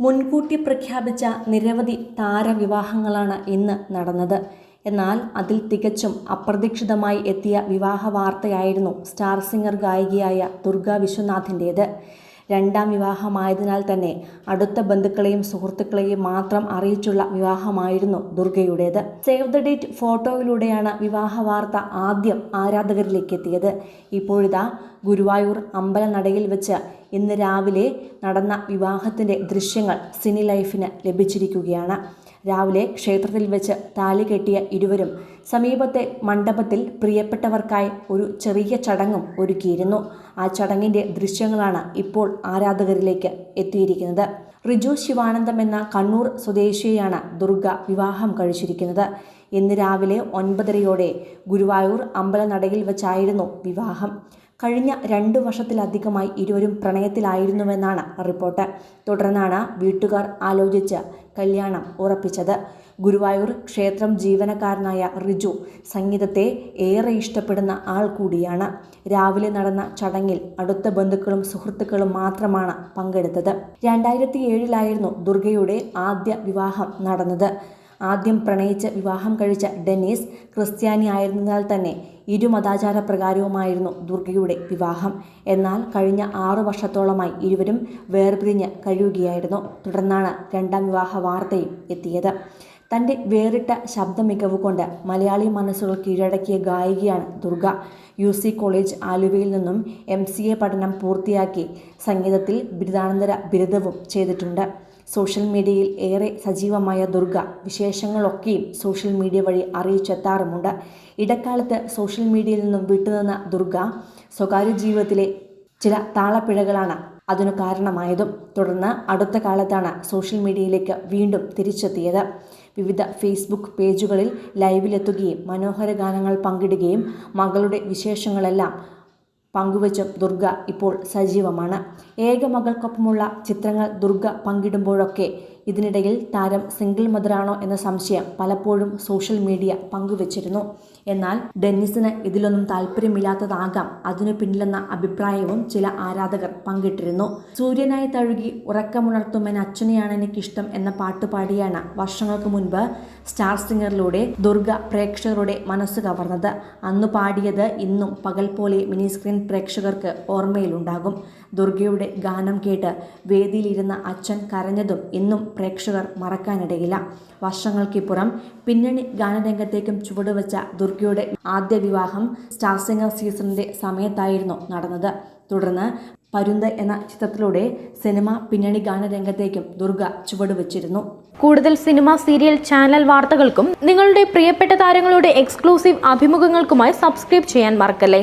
മുൻകൂട്ടി പ്രഖ്യാപിച്ച നിരവധി താരവിവാഹങ്ങളാണ് ഇന്ന് നടന്നത്. എന്നാൽ അതിൽ തികച്ചും അപ്രതീക്ഷിതമായി എത്തിയ വിവാഹ വാർത്തയായിരുന്നു സ്റ്റാർ സിംഗർ ഗായികയായ ദുർഗ വിശ്വനാഥിന്റേത് രണ്ടാം വിവാഹമായതിനാൽ തന്നെ അടുത്ത ബന്ധുക്കളെയും സുഹൃത്തുക്കളെയും മാത്രം അറിയിച്ചുള്ള വിവാഹമായിരുന്നു ദുർഗയുടേത്. സേവ് ദ ഡേറ്റ് ഫോട്ടോയിലൂടെയാണ് വിവാഹ വാർത്ത ആദ്യം ആരാധകരിലേക്ക് എത്തിയത് ഇപ്പോഴിതാ ഗുരുവായൂർ അമ്പലനടയിൽ വെച്ച് ഇന്ന് രാവിലെ നടന്ന വിവാഹത്തിന്റെ ദൃശ്യങ്ങൾ സിനി ലൈഫിന് ലഭിച്ചിരിക്കുകയാണ്. രാവിലെ ക്ഷേത്രത്തിൽ വെച്ച് താലി കെട്ടിയ ഇരുവരും സമീപത്തെ മണ്ഡപത്തിൽ പ്രിയപ്പെട്ടവർക്കായി ഒരു ചെറിയ ചടങ്ങും ഒരുക്കിയിരുന്നു. ആ ചടങ്ങിന്റെ ദൃശ്യങ്ങളാണ് ഇപ്പോൾ ആരാധകരിലേക്ക് എത്തിയിരിക്കുന്നത്. റിജു ശിവാനന്ദം എന്ന കണ്ണൂർ സ്വദേശിയെയാണ് ദുർഗ വിവാഹം കഴിച്ചിരിക്കുന്നത്. ഇന്ന് രാവിലെ ഒൻപതരയോടെ ഗുരുവായൂർ അമ്പലനടയിൽ വെച്ചായിരുന്നു വിവാഹം. കഴിഞ്ഞ രണ്ടു വർഷത്തിലധികമായി ഇരുവരും പ്രണയത്തിലായിരുന്നുവെന്നാണ് റിപ്പോർട്ട്. തുടർന്നാണ് വീട്ടുകാർ ആലോചിച്ച് കല്യാണം ഉറപ്പിച്ചത്. ഗുരുവായൂർ ക്ഷേത്രം ജീവനക്കാരനായ റിജു സംഗീതത്തെ ഏറെ ഇഷ്ടപ്പെടുന്ന ആൾ കൂടിയാണ്. രാവിലെ നടന്ന ചടങ്ങിൽ അടുത്ത ബന്ധുക്കളും സുഹൃത്തുക്കളും മാത്രമാണ് പങ്കെടുത്തത്. രണ്ടായിരത്തി ഏഴിലായിരുന്നു ദുർഗയുടെ ആദ്യ വിവാഹം നടന്നത്. ആദ്യം പ്രണയിച്ച് വിവാഹം കഴിച്ച ഡെന്നീസ് ക്രിസ്ത്യാനി ആയിരുന്നതിനാൽ തന്നെ ഇരുമതാചാര പ്രകാരവുമായിരുന്നു ദുർഗയുടെ വിവാഹം. എന്നാൽ കഴിഞ്ഞ ആറു വർഷത്തോളമായി ഇരുവരും വേർപിരിഞ്ഞ് കഴിയുകയായിരുന്നു. തുടർന്നാണ് രണ്ടാം വിവാഹ വാർത്തയും എത്തിയത്. തന്റെ വേറിട്ട ശബ്ദ മികവ് കൊണ്ട് മലയാളി മനസ്സുകൾ കീഴടക്കിയ ഗായികയാണ് ദുർഗ. യു സി കോളേജ് ആലുവയിൽ നിന്നും എം സി എ പഠനം പൂർത്തിയാക്കി സംഗീതത്തിൽ ബിരുദാനന്തര ബിരുദവും ചെയ്തിട്ടുണ്ട്. സോഷ്യൽ മീഡിയയിൽ ഏറെ സജീവമായ ദുർഗ വിശേഷങ്ങളൊക്കെയും സോഷ്യൽ മീഡിയ വഴി അറിയിച്ചെത്താറുമുണ്ട്. ഇടക്കാലത്ത് സോഷ്യൽ മീഡിയയിൽ നിന്നും വിട്ടുനിന്ന ദുർഗ സ്വകാര്യ ജീവിതത്തിലെ ചില താളപ്പിഴകളാണ് അതിനു കാരണമായതും. തുടർന്ന് അടുത്ത കാലത്താണ് സോഷ്യൽ മീഡിയയിലേക്ക് വീണ്ടും തിരിച്ചെത്തിയത്. വിവിധ ഫേസ്ബുക്ക് പേജുകളിൽ ലൈവിലെത്തുകയും മനോഹര ഗാനങ്ങൾ പങ്കിടുകയും മകളുടെ വിശേഷങ്ങളെല്ലാം പങ്കുവച്ചും ദുർഗ ഇപ്പോൾ സജീവമാണ്. ഏക മകൾക്കൊപ്പമുള്ള ചിത്രങ്ങൾ ദുർഗ പങ്കിടുമ്പോഴൊക്കെ ഇതിനിടയിൽ താരം സിംഗിൾ മദറാണോ എന്ന സംശയം പലപ്പോഴും സോഷ്യൽ മീഡിയ പങ്കുവച്ചിരുന്നു. എന്നാൽ ഡെന്നിസിന് ഇതിലൊന്നും താല്പര്യമില്ലാത്തതാകാം. അതിനു പിന്നിലെന്ന അഭിപ്രായവും ചില ആരാധകർ പങ്കിട്ടിരുന്നു. സൂര്യനായി തഴുകി ഉറക്കമുണർത്തുമെന്ന അച്ഛനെയാണ് എനിക്കിഷ്ടം എന്ന പാട്ട് പാടിയാണ് വർഷങ്ങൾക്ക് മുൻപ് സ്റ്റാർ സിംഗറിലൂടെ ദുർഗ പ്രേക്ഷകരുടെ മനസ്സ് കവർന്നത്. അന്നു പാടിയത് ഇന്നും പകൽ പോലെ മിനി സ്ക്രീൻ പ്രേക്ഷകർക്ക് ഓർമ്മയിലുണ്ടാകും. ദുർഗയുടെ ഗാനം കേട്ട് വേദിയിലിരുന്ന അച്ഛൻ കരഞ്ഞതും ഇന്നും പ്രേക്ഷകർ മറക്കാനിടയില്ല. വർഷങ്ങൾക്കിപ്പുറം പിന്നണി ഗാനരംഗത്തേക്കും ചുവടുവെച്ച ദുർഗയുടെ ആദ്യ വിവാഹം സ്റ്റാർ സിംഗർ സീസണിന്റെ സമയത്തായിരുന്നു നടന്നത്. തുടർന്ന് പരുന്ത് എന്ന ചിത്രത്തിലൂടെ സിനിമ പിന്നണി ഗാനരംഗത്തേക്കും ദുർഗ ചുവടുവച്ചിരുന്നു കൂടുതൽ സിനിമ സീരിയൽ ചാനൽ വാർത്തകൾക്കും നിങ്ങളുടെ പ്രിയപ്പെട്ട താരങ്ങളുടെ എക്സ്ക്ലൂസീവ് അഭിമുഖങ്ങൾക്കുമായി സബ്സ്ക്രൈബ് ചെയ്യാൻ മറക്കല്ലേ?